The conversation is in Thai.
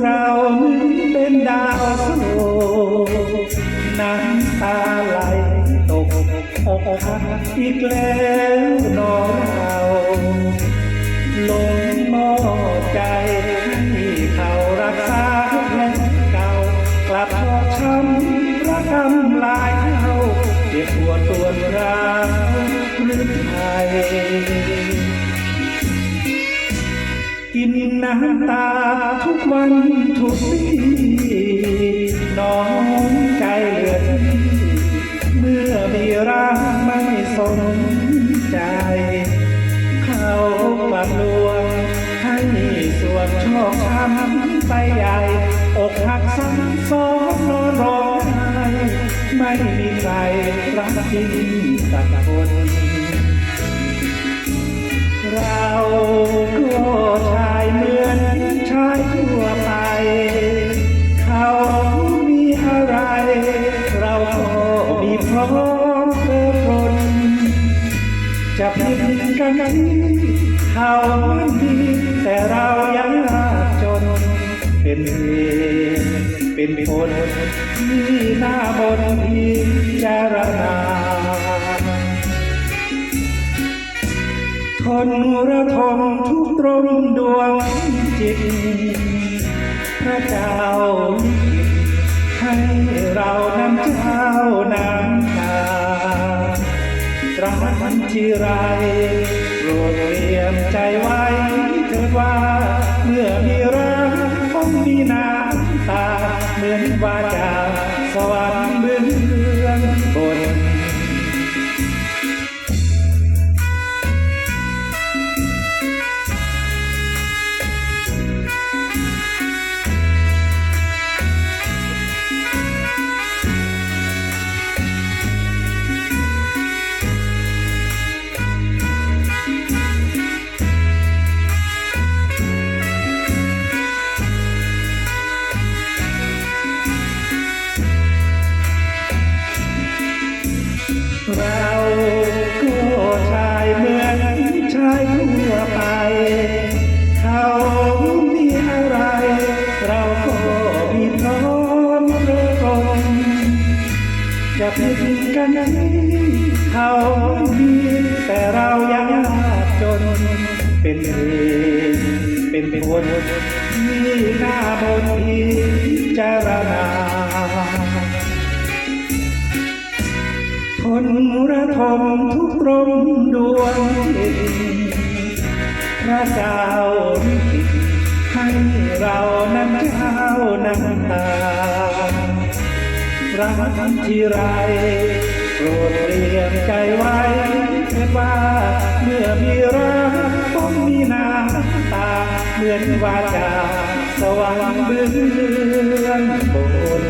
คราวนึงเป็นดาวโศกน้ำตาไหลตกอกอีกแล้วน้องเราลงมอใจที่เขารักษาแผลเก่ากลับพอช้ำระกำลายเขาเจ็บปวดตัวร้าหรือไทย น้ำตาทุกวันทุกปีน้องใจเหลือที่เมื่อมีรักไม่สนใจ เขาปลัดลวงให้ส่วนชอบช้ำไปใหญ่ อกหักซ้ำซ้อนนอนร้องไห้ไม่มีใครรักจริง อมเพื่อคนจะผิดกันนี้เขาไม่มีแต่เรายังยากจน เป็นเหตุเป็นผลที่หน้าบนพิจารณาทนระทมทุกตรมดวงจิต พระเจ้า ทีไรโปรดเตรียมใจไว้เถิดว่า เมื่อมีรักต้องมีน้ำตาเหมือนว่าจา จะผิดกันนี้เขามีแต่เรายังยากจน เป็นเหตุเป็นผลที่หน้าบนพิจารณาทนระทมทุกรมดวงจิตพระเจ้าให้เรานั้นเจ้าน้ำตา รักที่ไรโปรดเตรียมใจไว้เถิดว่าเมื่อมีรักต้องมีน้ำตาเหมือนว่าจาสว่างเบื้องบน